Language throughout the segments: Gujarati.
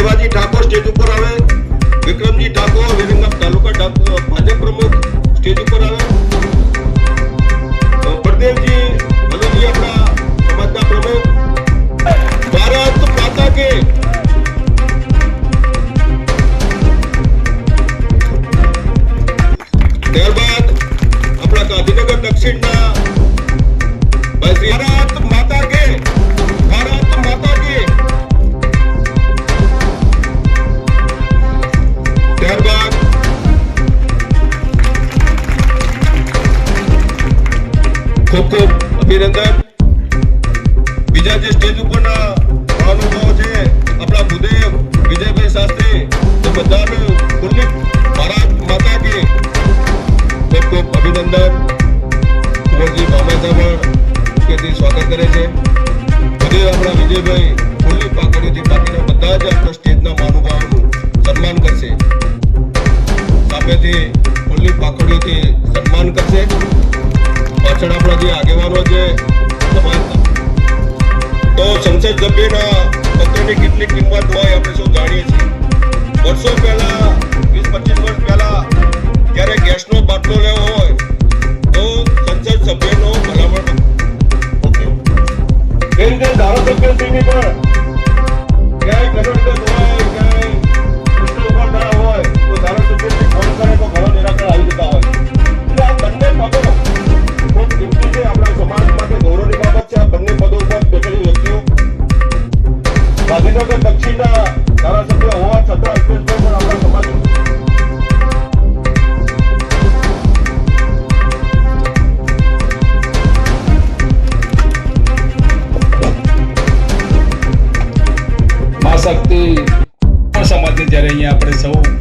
શિવાજી ઠાકોર સ્ટેજ ઉપર આવે વિક્રમજી ઠાકોર વિરંગામ તાલુકા ભાજપ પ્રમુખ સ્ટેજ ઉપર આવે. ખૂબ ખૂબ અભિનંદન. બીજા જે સ્ટેજ ઉપરના મહાનુભાવો છે, આપણા ભૂદેવ, વિજયભાઈ શાસ્ત્રી, તો બધાનું મારા ભારત માતા કે. ખૂબ ખૂબ અભિનંદન. કુંવરજી મામેતા પણ કેથી સ્વાગત કરે છે. ભૂદેવ આપણા વિજયભાઈ ખુલ્લી પાકડીથી બાકીના બધા જ આપણા સ્ટેજના મહાનુભાવોનું સન્માન કરશે. સામેથી ખુલ્લી પાકડીઓથી સન્માન કરશે. પાછળ આપણા જે આગેવાનો છે તો સંસદ સભ્યના પત્રની કેટલી કિંમત હોય આપણે સૌ જાણીએ છીએ. વર્ષો પહેલા, વીસ, પચીસ વર્ષ પહેલા, જ્યારે ગેસનો બાટલો લેવો હોય, તો સંસદ સભ્યનો ભલામણ એ ધારાસભ્યશ્રીની પણ ક્યાંય સમાજની જ્યારે અહીંયા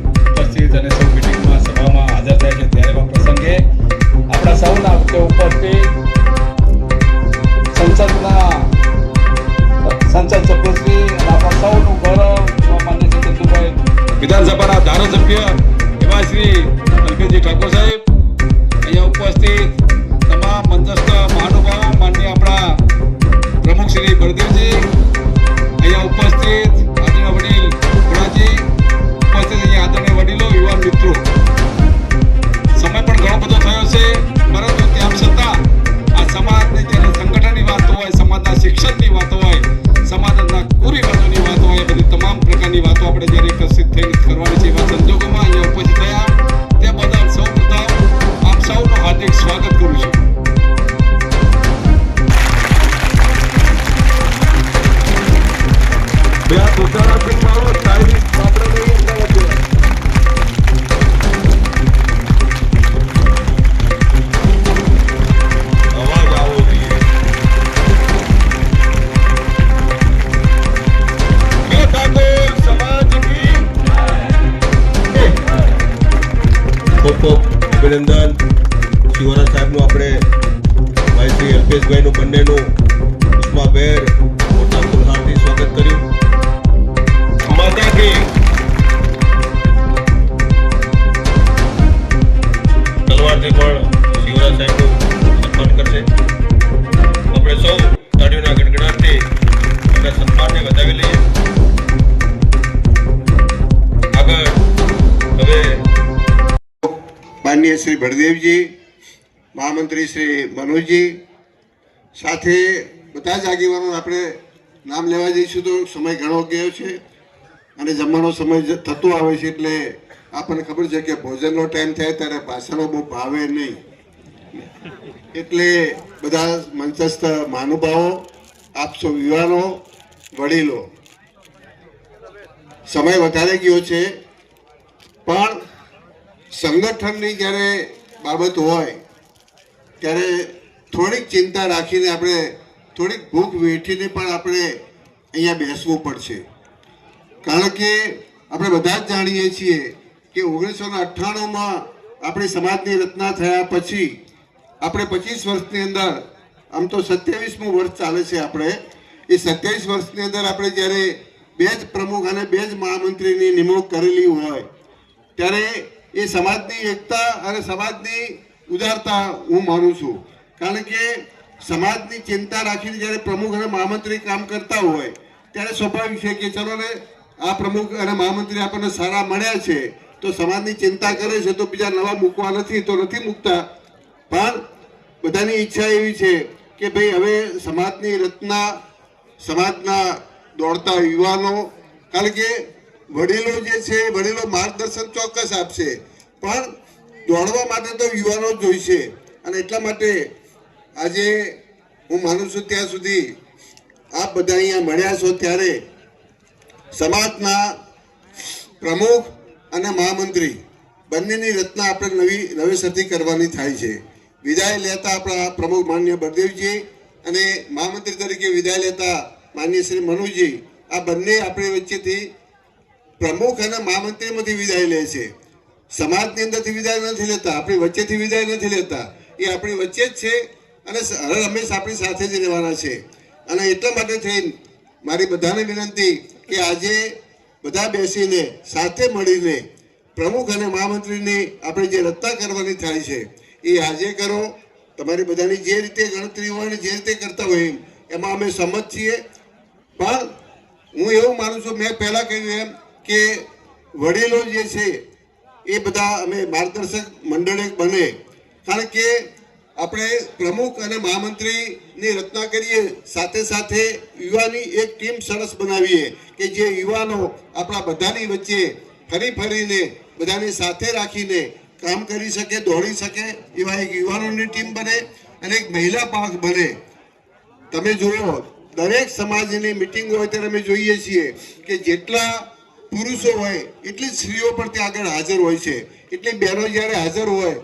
ઉષ્માભેર મોટા ફૂલહારથી સ્વાગત કર્યું. માતા કે તલવારથી પણ શિવરાજ સાહેબનું સન્માન કરશે. આપણે સૌ તાળીઓના ગણગણાટથી એમના સન્માનને વધાવી લઈએ. આગળ હવે માનનીય શ્રી ભરદેવજી, મહામંત્રી શ્રી મનોજજી, સાથે બધા જ આગેવાનો આપણે નામ લેવા જઈશું તો સમય ઘણો ગયો છે અને જમવાનો સમય થતો આવે છે એટલે આપણને ખબર છે કે ભોજનનો ટાઈમ થાય ત્યારે ભાષણો બહુ ભાવે નહીં. એટલે બધા મંચસ્થ મહાનુભાવો આપશો યુવાનો, વડીલો, સમય વધારે ગયો છે, પણ સંગઠનની જ્યારે બાબત હોય, ત્યારે થોડીક ચિંતા રાખીને આપણે થોડીક ભૂખ વેઠીને પણ આપણે અહીંયા બેસવું પડશે. કારણ કે આપણે બધા જ જાણીએ છીએ કે ઓગણીસો ને અઠ્ઠાણુંમાં આપણી સમાજની રચના થયા પછી, આપણે પચીસ વર્ષની અંદર, આમ તો સત્યાવીસમું વર્ષ ચાલે છે આપણે, એ સત્યાવીસ વર્ષની અંદર આપણે જ્યારે બે જ પ્રમુખ અને બે જ મહામંત્રીની નિમણૂક કરેલી હોય, ત્યારે એ સમાજની એકતા અને સમાજની ઉદારતા હું માનું છું. કારણ કે સમાજની ચિંતા રાખીને જ્યારે પ્રમુખ અને મહામંત્રી કામ કરતા હોય, ત્યારે સ્વાભાવિક છે કે ચલો ને આ પ્રમુખ અને મહામંત્રી આપણને સારા મળ્યા છે, તો સમાજની ચિંતા કરે છે તો બીજા નવા મૂકવા નથી, તો નથી મૂકતા. પણ બધાની ઈચ્છા એવી છે કે ભાઈ હવે સમાજની રચના, સમાજના દોડતા યુવાનો, કારણ કે વડીલો જે છે, વડીલો માર્ગદર્શન ચોક્કસ આપશે. પણ દોડવા માટે તો યુવાનો જ જોઈશે અને એટલા માટે આજે હું માનું છું ત્યાં સુધી આપ બધા અહીંયા મળ્યા છો ત્યારે સમાજના પ્રમુખ અને મહામંત્રી બંનેની રચના આપણે નવી નવેસરથી કરવાની થાય છે. વિદાય લેતા આપણા પ્રમુખ માન્ય બળદેવજી અને મહામંત્રી તરીકે વિદાય લેતા માન્ય શ્રી મનુજી આ બંને આપણી વચ્ચેથી પ્રમુખ અને મહામંત્રીમાંથી વિદાય લે છે. સમાજની અંદરથી વિદાય નથી લેતા, આપણી વચ્ચેથી વિદાય નથી લેતા. એ આપણી વચ્ચે જ છે. અને હંમેશ આપણી સાથે જ રહેવાના છે. અને એટલા માટે થઈને મારી બધાને વિનંતી કે આજે બધા બેસીને સાથે મળીને પ્રમુખ અને મહામંત્રીની આપણે જે રત્તા કરવાની થાય છે એ આજે કરો. તમારી બધાની જે રીતે ગણતરી હોય અને જે રીતે કરતા હોય એમ, એમાં અમે સંમત છીએ. પણ હું એવું માનું છું મેં પહેલાં કહ્યું એમ કે વડીલો જે છે એ બધા અમે માર્ગદર્શક મંડળે બને. કારણ કે આપણે પ્રમુખ અને મહામંત્રીની રચના કરીએ, સાથે સાથે યુવાની એક ટીમ સરસ બનાવીએ કે જે યુવાનો આપણા બધાની વચ્ચે ફરી ફરીને બધાની સાથે રાખીને કામ કરી શકે, દોડી શકે એવા એક યુવાનોની ટીમ બને અને એક મહિલા પાંખ બને. તમે જુઓ, દરેક સમાજની મિટિંગ હોય ત્યારે અમે જોઈએ છીએ કે જેટલા પુરુષો હોય, એટલી સ્ત્રીઓ પણ ત્યાં આગળ હાજર હોય છે. એટલી બહેનો જ્યારે હાજર હોય